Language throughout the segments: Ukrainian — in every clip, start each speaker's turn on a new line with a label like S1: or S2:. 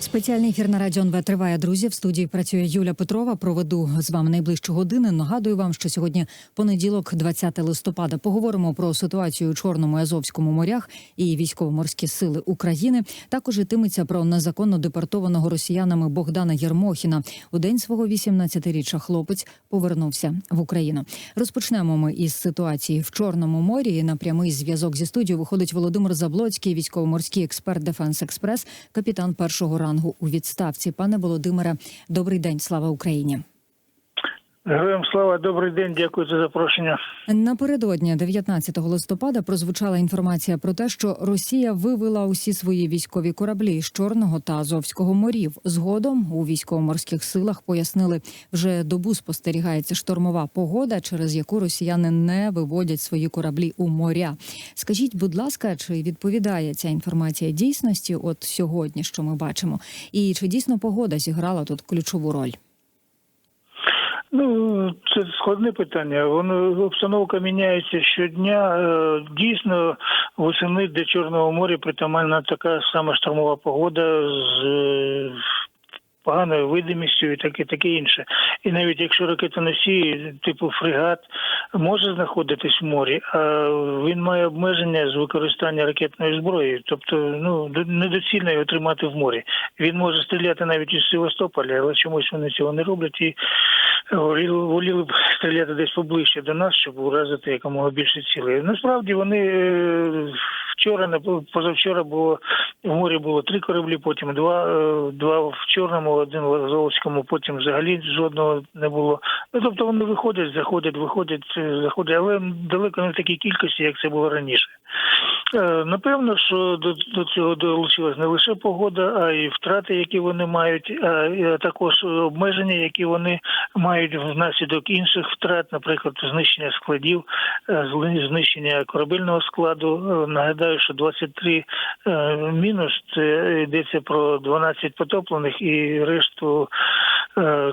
S1: Спеціальний ефір на радіо НВ триває, друзі. В студії працює Юля Петрова. Проведу з вами найближчу годину. Нагадую вам, що сьогодні понеділок, 20 листопада. Поговоримо про ситуацію у Чорному і Азовському морях і військово-морські сили України. Також йтиметься про незаконно депортованого росіянами Богдана Єрмохіна. У день свого 18-річчя хлопець повернувся в Україну. Розпочнемо ми із ситуації в Чорному морі. І на прямий зв'язок зі студією виходить Володимир Заблоцький, військово-морський експерт Дефенс Експрес, капітан першого рангу у відставці. Пане Володимире, добрий день, слава Україні.
S2: Героям слава, добрий день, дякую за запрошення.
S1: Напередодні 19 листопада прозвучала інформація про те, що Росія вивела усі свої військові кораблі з Чорного та Азовського морів. Згодом у військово-морських силах пояснили, вже добу спостерігається штормова погода, через яку росіяни не виводять свої кораблі у моря. Скажіть, будь ласка, чи відповідає ця інформація дійсності? От сьогодні, що ми бачимо, і чи дійсно погода зіграла тут ключову роль?
S2: Ну, це складне питання. Воно обстановка міняється щодня. Е, Дійсно, восени для Чорного моря притаманна така сама штормова погода з е, поганою видимістю і таке таке інше. І навіть якщо ракетоносій, типу фрегат, може знаходитись в морі, а він має обмеження з використання ракетної зброї, тобто ну недоцільно його тримати в морі. Він може стріляти навіть із Севастополя, але чомусь вони цього не роблять і воліли, воліли б стріляти десь поближче до нас, щоб уразити якомога більше цілей. Насправді вони е, вчора, не позавчора було в морі було три кораблі, потім два, е, два в Чорному, один в Азовському, потім взагалі жодного не було. Ну тобто вони виходять, заходять, виходять, е, заходять, але далеко не в такій кількості, як це було раніше. Е, Напевно, що до, до цього долучилась не лише погода, а й втрати, які вони мають, а, також обмеження, які вони мають внаслідок інших втрат, наприклад, знищення складів, е, знищення корабельного складу. Е, Нагадаю, що 23 е, мінус це йдеться про 12 потоплених і решту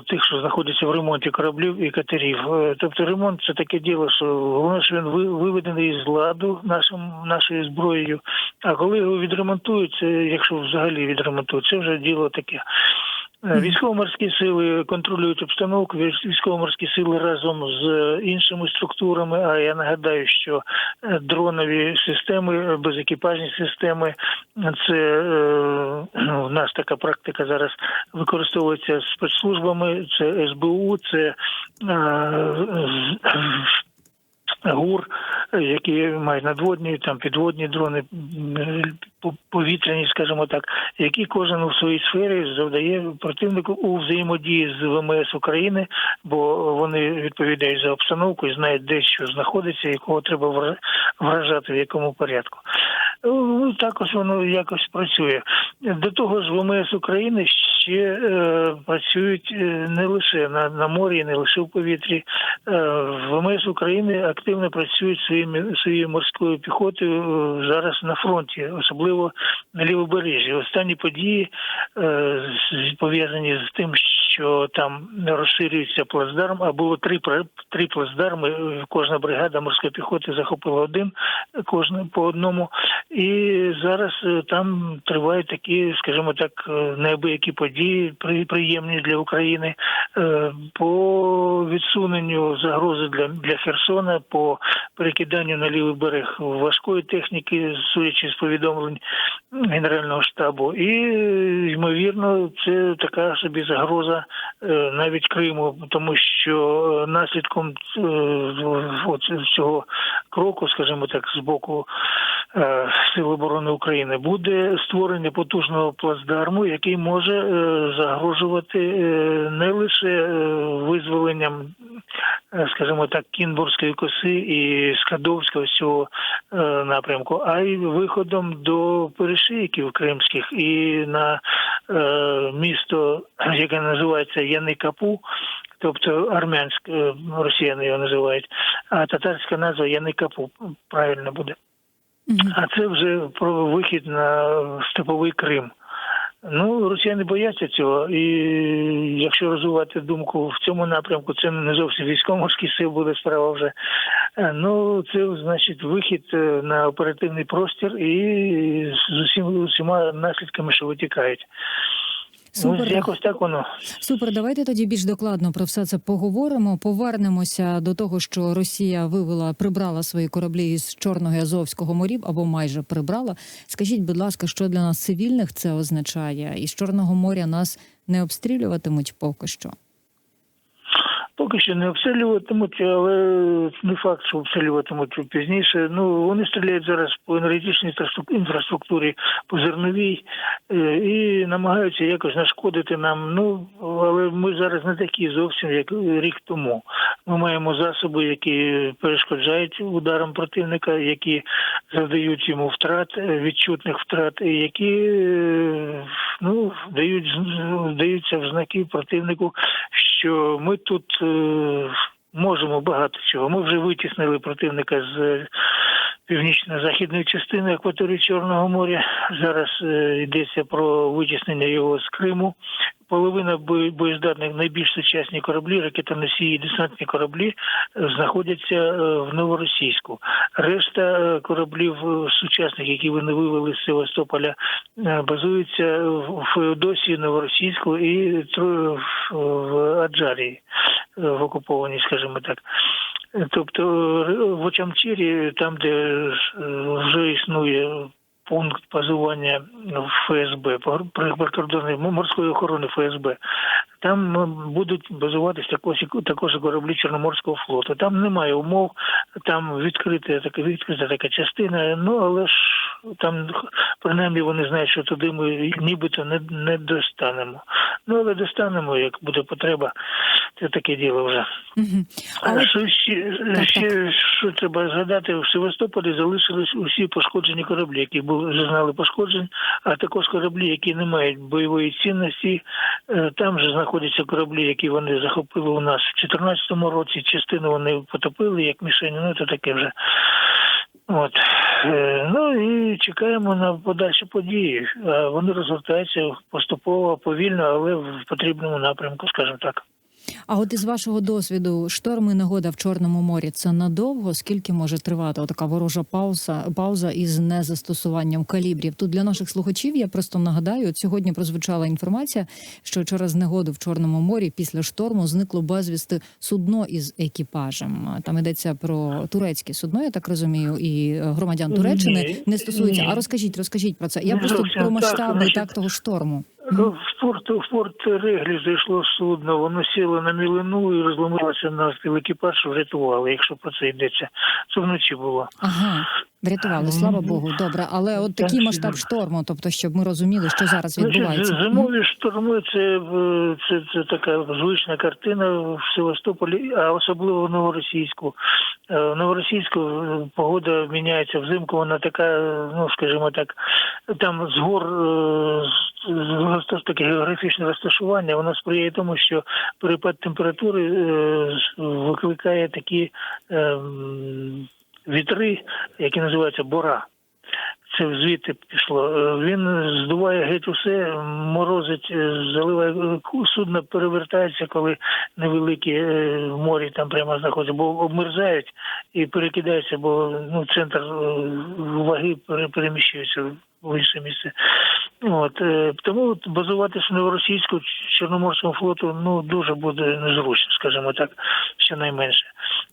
S2: тих, що знаходяться в ремонті кораблів і катерів. Е, Тобто ремонт це таке діло, що головне, що він ви- виведений із ладу нашим нашою зброєю. А коли його відремонтують, якщо взагалі відремонтують, це вже діло таке. Е, Військово-морські сили контролюють обстановку. військ- Військово-морські сили разом з е, іншими структурами. А я нагадаю, що е, дронові системи, безекіпажні системи, це ну, в нас така практика зараз використовується спецслужбами. Це СБУ, це ГУР, які мають надводні, там підводні дрони, по- повітряні, скажімо так, які кожен у своїй сфері завдає противнику у взаємодії з ВМС України, бо вони відповідають за обстановку і знають, де що знаходиться, і кого треба вра- вражати в якому порядку. Ну, також воно якось працює. До того ж, ВМС України ще е, працюють е, не лише на, на морі, не лише в повітрі. Е, ВМС України активно працюють своїми своєю морською піхотою е, зараз на фронті, особливо на лівобережжі. Останні події е, пов'язані з тим, що там розширюється плацдарм, а було три три плацдарми. Кожна бригада морської піхоти захопила один, кожна по одному. І зараз е, там тривають такі, скажімо так, е, неабиякі події, при- приємні для України е, по відсуненню загрози для, для Херсона, по перекиданню на лівий берег важкої техніки, судячи з повідомлень Генерального штабу. І ймовірно, це така собі загроза навіть Криму, тому що е, наслідком е, цього кроку, скажімо так, з боку е, Сил оборони України буде створення потужного плацдарму, який може е, загрожувати е, не лише е, визволенням, е, скажімо так, Кінбурзької коси і Скадовського цього е, напрямку, а й виходом до перешийків кримських і на е, місто, яке називається Яникапу. Тобто армянське е, росіяни його називають, а татарська назва Яникапу правильно буде. А це вже про вихід на степовий Крим. Ну, росіяни бояться цього, і якщо розвивати думку в цьому напрямку, це не зовсім військово-морські сил буде справа вже. Е, Ну, це значить вихід е, на оперативний простір і з усім усіма наслідками, що витікають.
S1: Супер.
S2: Ось якось так воно.
S1: Супер, давайте тоді більш докладно про все це поговоримо. Повернемося до того, що Росія вивела, прибрала свої кораблі із Чорного і Азовського морів або майже прибрала. Скажіть, будь ласка, що для нас цивільних це означає? І з Чорного моря нас не обстрілюватимуть поки що.
S2: Поки що не обстрілюватимуть, але не факт, що обстрілюватимуть пізніше. Ну вони стріляють зараз по енергетичній інфраструктурі, по зерновій е, і намагаються якось нашкодити нам. Ну але ми зараз не такі зовсім, як рік тому. Ми маємо засоби, які перешкоджають ударам противника, які завдають йому втрат, е, відчутних втрат, і які е, ну дають даються в знаки противнику, що ми тут е, можемо багато чого. Ми вже витіснили противника з е, північно-західної частини акваторії Чорного моря. Зараз е, йдеться про витіснення його з Криму. Половина боєздатних найбільш сучасні кораблі, ракетоносії і десантні кораблі е, знаходяться е, в Новоросійську. Решта кораблів сучасних, які вони вивели з Севастополя, базуються в Феодосії, Новоросійську і в- Аджарії, в окупованій, скажімо так. Тобто в Очамчирі, там, де е, вже існує пункт базування ФСБ, при- прикордонної морської охорони ФСБ, там будуть базуватись також, також кораблі Чорноморського флоту. Там немає умов, там відкрита така відкрита така частина. Ну але ж там принаймні вони знають, що туди ми нібито не, не достанемо. Ну але достанемо, як буде потреба. Це таке діло вже.
S1: Мгм.
S2: Але що ще,
S1: Так,
S2: ще що треба згадати, в Севастополі залишились усі пошкоджені кораблі, які були зазнали пошкоджень, а також кораблі, які не мають бойової цінності. Е, Там же знаходяться кораблі, які вони захопили у нас в 2014 році. Частину вони потопили як мішені. Ну це таке вже. От Е, ну і чекаємо на подальші події. Вони розгортаються поступово, повільно, але в потрібному напрямку, скажімо так.
S1: А от із вашого досвіду, шторми негода в Чорному морі це надовго? Скільки може тривати така ворожа пауза, пауза із незастосуванням калібрів? Тут для наших слухачів я просто нагадаю, от сьогодні прозвучала інформація, що через негоду в Чорному морі після шторму зникло безвісти судно із екіпажем. Там йдеться про турецьке судно, я так розумію, і е, громадян Туреччини
S2: Ні,
S1: не стосується.
S2: ні.
S1: А розкажіть, розкажіть про це. Я просто
S2: зовсім
S1: про
S2: так,
S1: масштаби
S2: значить,
S1: так того шторму.
S2: Ну, В порт, в порт Реглі зайшло судно, воно сіло на мілину і розломилося на екіпаж, врятували, якщо про це йдеться. Це вночі було.
S1: Ага, врятували, слава Богу. Добре, але от такий масштаб шторму, тобто, щоб ми розуміли, що зараз
S2: Значить,
S1: відбувається.
S2: з- зимові шторми це, е, це, це така звична картина в Севастополі, а особливо в Новоросійську. Е, В Новоросійську е, погода міняється взимку, вона така, ну скажімо так, там з гор з- таке географічне розташування, воно сприяє тому, що перепад температури викликає такі е, м, вітри, які називаються бора це звідти пішло. Е, Він здуває геть усе, морозить, е, заливає е, судно перевертається, коли невеликі в морі там прямо знаходяться, бо обмерзають і перекидаються, бо ну центр ваги пере- переміщується в інше місце. От е, тому базуватися на російську чорноморському флоту ну дуже буде незручно, скажімо так, щонайменше.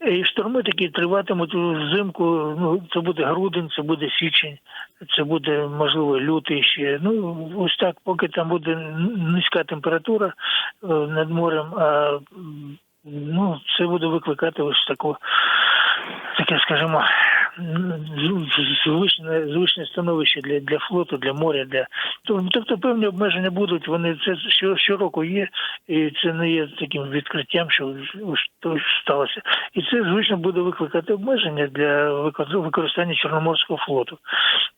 S2: І шторми такі триватимуть взимку. Ну це буде грудень, це буде січень, це буде можливо лютий ще. Ну ось так, поки там буде низька температура е, над морем, а ну це буде викликати ось таку таке, скажімо, звичне, звичне становище для, для флоту, для моря, для тобто певні обмеження будуть. Вони це що, щороку є, і це не є таким відкриттям, що сталося. І це звично буде викликати обмеження для використання Чорноморського флоту.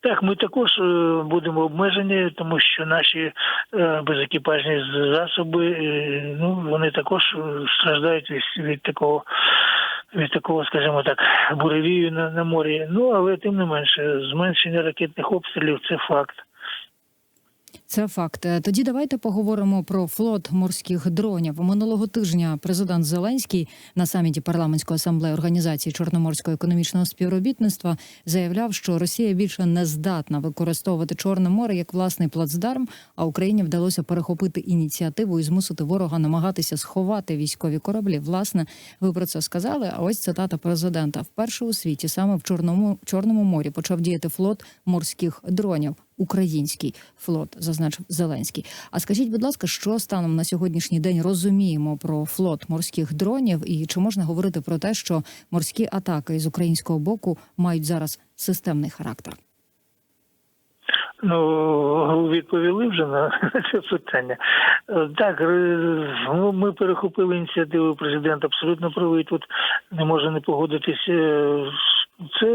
S2: Так, ми також е, будемо обмежені, тому що наші е, безекіпажні засоби, е, ну вони також страждають від, від такого. Від такого, скажімо так, буревію на, на морі. Ну але тим не менше, зменшення ракетних обстрілів це факт.
S1: Це факт. Е, Тоді давайте поговоримо про флот морських дронів. Минулого тижня президент Зеленський на саміті парламентської асамблеї організації Чорноморського економічного співробітництва заявляв, що Росія більше не здатна використовувати Чорне море як власний плацдарм. А Україні вдалося перехопити ініціативу і змусити ворога намагатися сховати військові кораблі. Власне, ви про це сказали. А ось цитата президента: вперше у світі саме в Чорному Чорному морі почав діяти флот морських дронів. Український флот зазначив Зеленський. А скажіть, будь ласка, що станом на сьогоднішній день розуміємо про флот морських дронів, і чи можна говорити про те, що морські атаки з українського боку мають зараз системний характер?
S2: Ну, відповіли вже на це питання. Е, Так, е, ну, ми перехопили ініціативу президента, абсолютно правий тут не може не погодитись. Це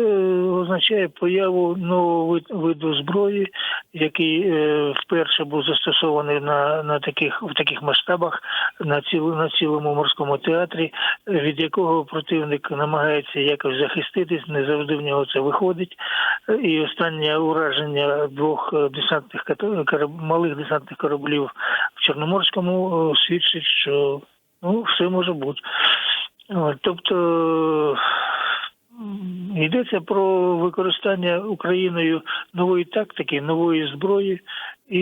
S2: означає появу нового виду зброї, який е, вперше був застосований на, на таких в таких масштабах на цілу на цілому морському театрі, від якого противник намагається якось захиститись, не завжди в нього це виходить. І останнє ураження двох е, десантних малих десантних кораблів в Чорноморському е, свідчить, що ну все може бути. Тобто йдеться про використання Україною нової тактики, нової зброї, і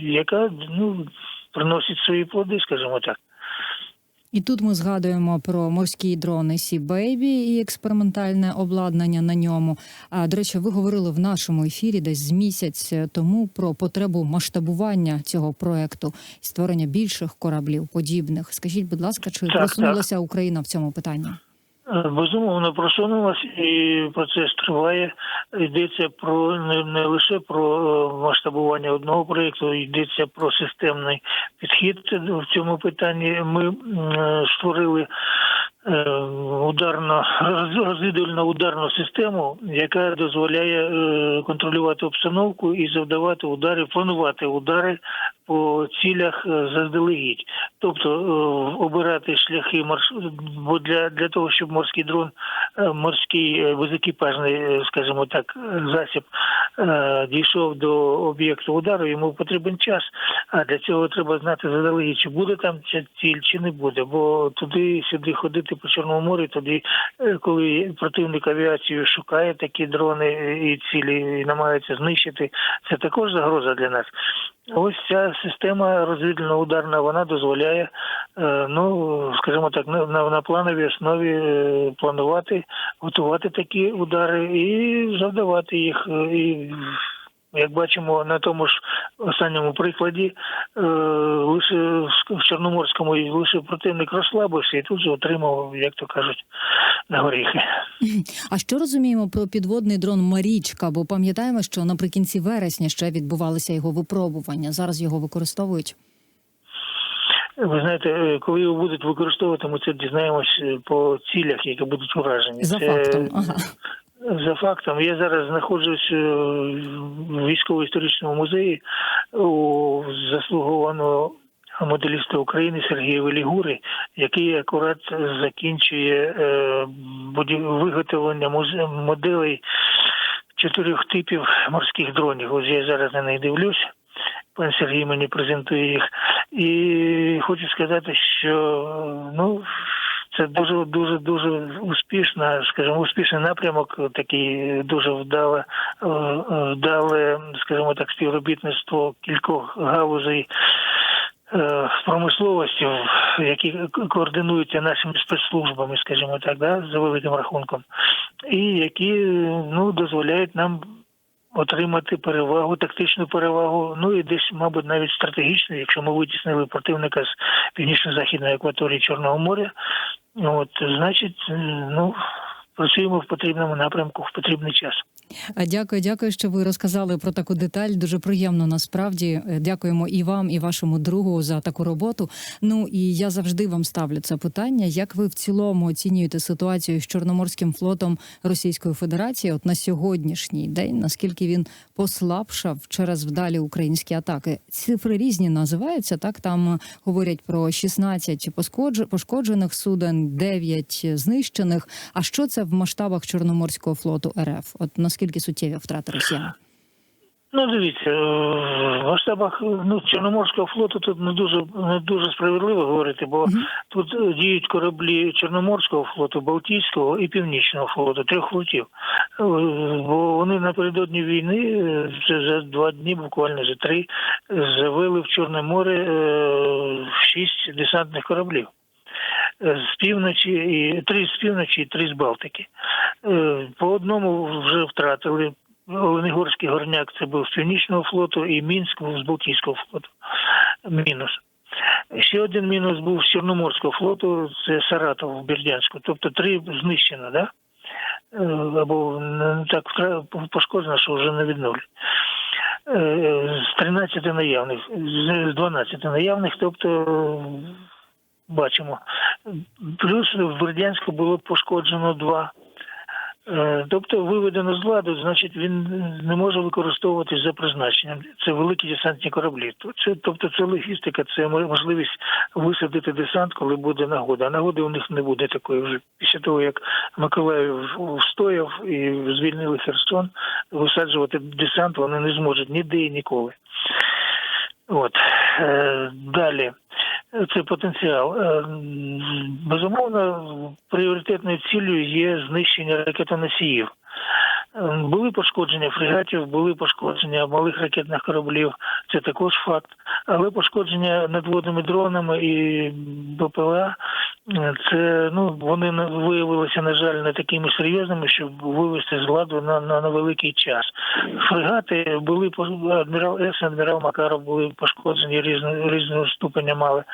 S2: яка ну приносить свої плоди, скажімо так.
S1: І тут ми згадуємо про морські дрони Сі Бейбі і експериментальне обладнання на ньому. А до речі, ви говорили в нашому ефірі десь з місяць тому про потребу масштабування цього проекту і створення більших кораблів подібних. Скажіть, будь ласка, чи просунулася Україна в цьому питанні?
S2: Безумовно, просунулась і процес триває. Йдеться про не, не лише про е, масштабування одного проєкту, йдеться про системний підхід в цьому питанні. Ми е, створили ударно розвідувальну ударну систему, яка дозволяє е, контролювати обстановку і завдавати удари, планувати удари по цілях е, заздалегідь, тобто е, обирати шляхи марш... бо для, для того, щоб морський дрон, е, морський е, безекіпажний, е, скажімо так, е, засіб е, дійшов до об'єкту удару, йому потрібен час. А для цього треба знати заздалегідь, чи буде там ця ціль, чи не буде. Бо туди-сюди ходити по Чорному морі, тоді, е, коли противник авіацію шукає такі дрони е, і цілі і намагається знищити, це також загроза для нас. Ось ця система розвідувально-ударна, вона дозволяє, е, ну скажімо так, на, на, плановій основі планувати, готувати такі удари і завдавати їх. І як бачимо на тому ж останньому прикладі, е, лише в Чорноморському і лише противник розслабився і тут же отримав, як то кажуть, на горіхи.
S1: А що розуміємо про підводний дрон Марічка? Бо пам'ятаємо, що наприкінці вересня ще відбувалися його випробування. Зараз його використовують.
S2: Ви знаєте, е, коли його будуть використовувати, ми це дізнаємось е, по цілях, які будуть уражені.
S1: За
S2: Це-
S1: фактом. Ага.
S2: За фактом, я зараз знаходжусь е, в військово-історичному музеї у заслугованого моделіста України Сергія Велігури, який акурат закінчує е, виготовлення моделей чотирьох типів морських дронів. Ось я зараз на них дивлюсь. Пан Сергій мені презентує їх. І хочу сказати, що ну це дуже дуже дуже успішна, скажімо, успішний напрямок, такий дуже вдале, е, вдале, скажімо так, співробітництво кількох галузей. е, Промисловості, які координуються нашими спецслужбами, скажімо так, да, за великим рахунком, і які ну дозволяють нам отримати перевагу, тактичну перевагу, ну і десь, мабуть, навіть стратегічну, якщо ми витіснили противника з північно-західної акваторії Чорного моря, от значить, ну працюємо в потрібному напрямку в потрібний час.
S1: А Дякую, дякую, що ви розказали про таку деталь. Дуже приємно насправді. Е, Дякуємо і вам, і вашому другу за таку роботу. Ну і я завжди вам ставлю це питання. Як ви в цілому оцінюєте ситуацію з Чорноморським флотом Російської Федерації? От на сьогоднішній день, наскільки він послабшав через вдалі українські атаки? Цифри різні називаються. Так там е, говорять про 16 пошкоджених суден, 9 знищених. А що це в масштабах Чорноморського флоту РФ? От наскільки суттєві втрати росіян?
S2: Ну, дивіться, е, в масштабах ну, Чорноморського флоту тут не дуже не дуже справедливо говорити, бо
S1: Мгм.
S2: тут діють кораблі Чорноморського флоту, Балтійського і Північного флоту, трьох флотів. Е, Бо вони напередодні війни, е, це за два дні, буквально за три, завели в Чорне море шість десантних кораблів. З півночі і три з півночі і три з Балтики. Е, По одному вже втратили. Оленегорський горняк це був з Північного флоту, і Мінськ був з Балтійського флоту. Мінус. Ще один мінус був з Чорноморського флоту, це Саратов в Бердянську. Тобто три знищено, да? Е, або так пошкоджено, що вже не відновлять. Е, З 13 наявних, з 12 наявних, тобто бачимо. Плюс в Бердянську було пошкоджено два. Е, Тобто виведено з ладу, значить він не може використовуватись за призначенням. Це великі десантні кораблі. Це, тобто це логістика, це можливість висадити десант, коли буде нагода. А нагоди у них не буде такої вже. Після того, як Миколаїв встояв і звільнили Херсон, висаджувати десант вони не зможуть ніде і ніколи. От. Е, Далі. Це потенціал. Е, Безумовно, пріоритетною ціллю є знищення ракетоносіїв. Е, Були пошкодження фрегатів, були пошкодження малих ракетних кораблів, це також факт. Але пошкодження надводними дронами і БПЛА е, це ну вони виявилися, на жаль, не такими серйозними, щоб вивести з ладу на, на, на великий час. Фрегати були адмірал С, адмірал Макаров були пошкоджені різно, різного ступеня мали.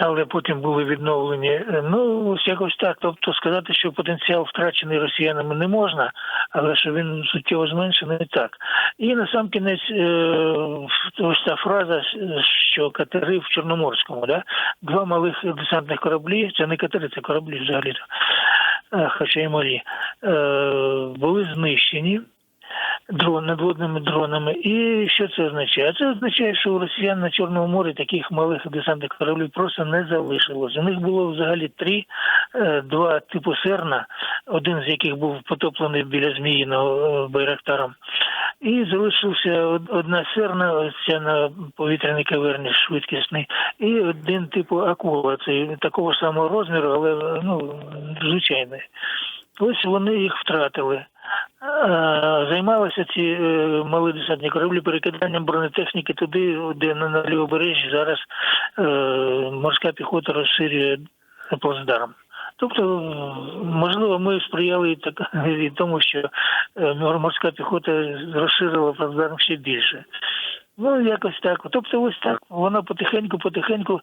S2: Але потім були відновлені. Е, Ну, ось якось так. Тобто сказати, що потенціал втрачений росіянами не можна, але що він суттєво зменшений так. І на сам кінець е, ось ця фраза, що катери в Чорноморському, да? два малих десантних кораблі, це не катери, це кораблі взагалі, хоча й морі, е, були знищені дрон надводними дронами. І що це означає? Це означає, що у росіян на Чорному морі таких малих десантних кораблів просто не залишилось. У них було взагалі три, е, два типу Серна, один з яких був потоплений біля Зміїного е, Байрактаром. І залишився одна серна, ця на повітряній каверні швидкісний, і один типу акула, це такого самого розміру, але ну, звичайний. Ось вони їх втратили. Займалися ці е, малі десантні кораблі перекиданням бронетехніки туди, де на лівобережжі зараз е, морська піхота розширює плацдарм. Тобто, можливо, ми сприяли так і тому, що е, морська піхота розширила плацдарм ще більше. Ну, якось так. Тобто, ось так. Воно потихеньку, потихеньку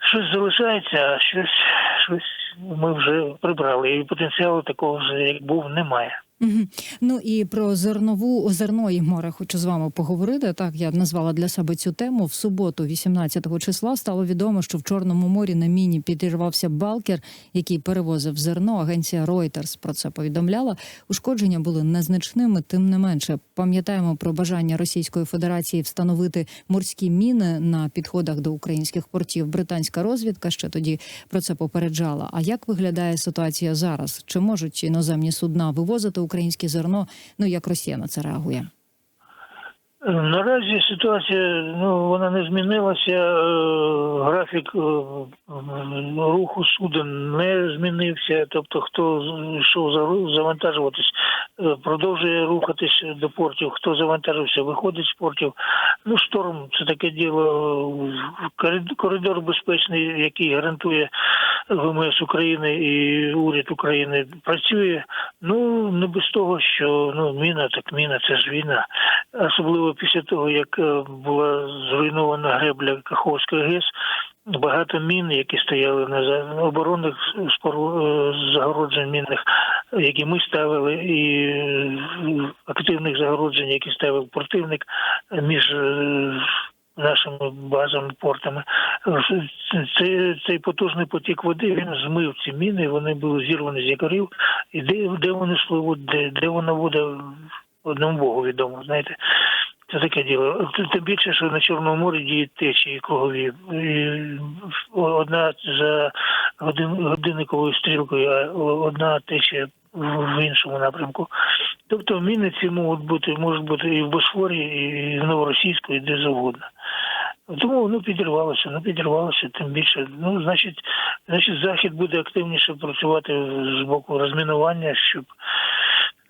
S2: щось залишається, а щось, щось ми вже прибрали. І потенціалу такого вже, як був, немає.
S1: Мгм. Ну і про зернову зерно і море хочу з вами поговорити. Так я назвала для себе цю тему. В суботу, 18 числа, стало відомо, що в Чорному морі на міні підірвався балкер, який перевозив зерно. Агенція Reuters про це повідомляла. Ушкодження були незначними, тим не менше. Пам'ятаємо про бажання Російської Федерації встановити морські міни на підходах до українських портів. Британська розвідка ще тоді про це попереджала. А як виглядає ситуація зараз? Чи можуть іноземні судна вивозити українське зерно? Ну як Росія на це реагує?
S2: Наразі ситуація ну вона не змінилася. е, Графік е, руху суден не змінився. Тобто, хто йшов завантажуватись, е, продовжує рухатись до портів. Хто завантажився, виходить з портів. Ну, шторм це таке діло. Корид- Коридор безпечний, який гарантує ВМС України і уряд України працює. Ну не без того, що ну міна так міна, це ж війна. Особливо після того, як е, була зруйнована гребля Каховської ГЕС, багато мін, які стояли на оборонних е, загороджень мінних, які ми ставили, і е, активних загороджень, які ставив противник між нашими базами, портами. Цей, цей потужний потік води він змив ці міни, вони були зірвані з якорів, і де, де вони спливуть, де, де вона буде, одному Богу відомо, знаєте. Це таке діло. Тим більше, що на Чорному морі діють течії кругові. І одна за годин, годинниковою стрілкою, а одна течія в іншому напрямку. Тобто міни ці можуть бути, можуть бути і в Босфорі, і в Новоросійську, і де завгодно. Тому воно підірвалося, ну підірвалося, тим більше. Ну, значить, значить, захід буде активніше працювати з боку розмінування, щоб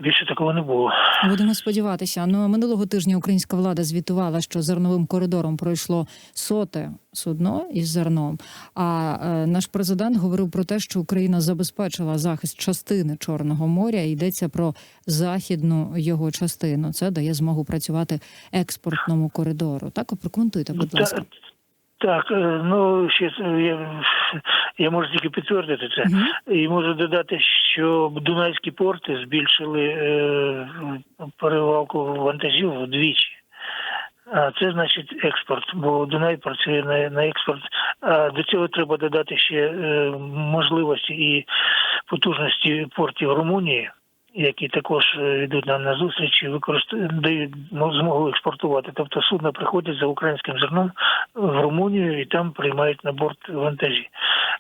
S2: більше такого не було.
S1: Будемо сподіватися. Ну минулого тижня українська влада звітувала, що зерновим коридором пройшло соте судно із зерном. А е, наш президент говорив про те, що Україна забезпечила захист частини Чорного моря. Йдеться про західну його частину. Це дає змогу працювати експортному коридору. Так прокоментуйте, будь ласка.
S2: Так, е, ну ще я, я можу тільки підтвердити це.
S1: Мгм.
S2: І можу додати, що Дунайські порти збільшили е, перевалку вантажів вдвічі. А це значить експорт, бо Дунай працює на, на експорт. А до цього треба додати ще е, можливості і потужності портів Румунії, які також е, йдуть нам на зустріч і дають ну, змогу експортувати. Тобто судна приходять за українським зерном в Румунію і там приймають на борт вантажі.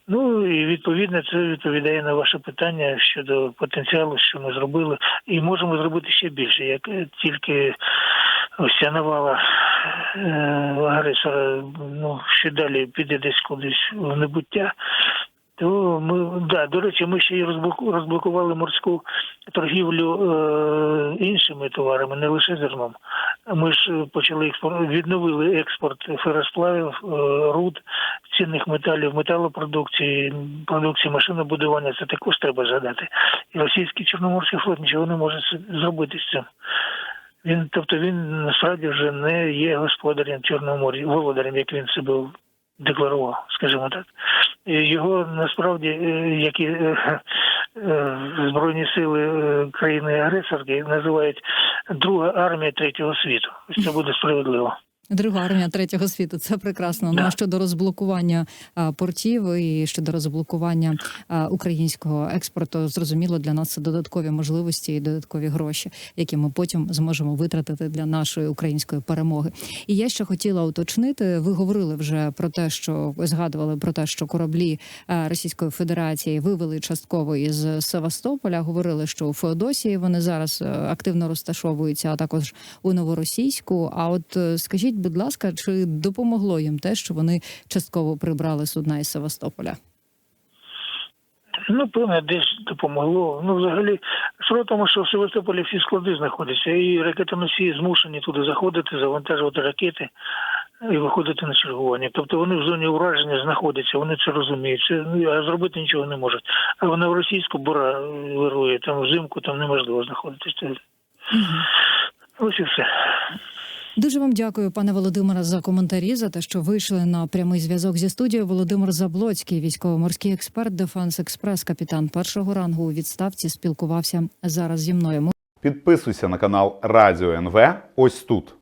S2: Ну і відповідно це відповідає на ваше питання щодо потенціалу, що ми зробили, і можемо зробити ще більше, як е, тільки ця навала е, агресора ну ще далі піде десь кудись в небуття. То ми да до речі, ми ще й розблоку- розблокували морську торгівлю е, іншими товарами, не лише зерном. Ми ж почали експорт, відновили експорт феросплавів, е, руд, цінних металів, металопродукції, продукції машинобудування. Це також треба згадати. І російський чорноморський флот нічого не може зробити з цим. Він, тобто він насправді вже не є господарем Чорного моря, володарем, як він себе декларував, скажімо так. Його насправді, е, як і е, е, Збройні сили е, країни-агресорки, називають друга армія третього світу. Це буде справедливо.
S1: Друга армія третього світу. Це прекрасно. Ну а щодо розблокування а, портів і щодо розблокування а, українського експорту, зрозуміло, для нас це додаткові можливості і додаткові гроші, які ми потім зможемо витратити для нашої української перемоги. І я ще хотіла уточнити. Ви говорили вже про те, що ви згадували про те, що кораблі а, Російської Федерації вивели частково із Севастополя. Говорили, що у Феодосії вони зараз активно розташовуються, а також у новоросійську. А от е, скажіть, будь ласка, чи допомогло їм те, що вони частково прибрали судна із Севастополя?
S2: Ну, певне, десь допомогло. Ну, взагалі, справа в тому, що в Севастополі всі склади знаходяться, і ракетоносії змушені туди заходити, завантажувати ракети і виходити на чергування. Тобто вони в зоні ураження знаходяться, вони це розуміють. Це, ну, а зробити нічого не можуть. А вона в російську бура вирує, там взимку там неможливо знаходитися. Ось і все.
S1: Дуже вам дякую, пане Володимире, за коментарі за те, що вийшли на прямий зв'язок зі студією. Володимир Заблоцький, військово-морський експерт, Дефенс Експрес, капітан першого рангу у відставці, спілкувався зараз зі мною.
S3: Підписуйся на канал Радіо НВ ось тут.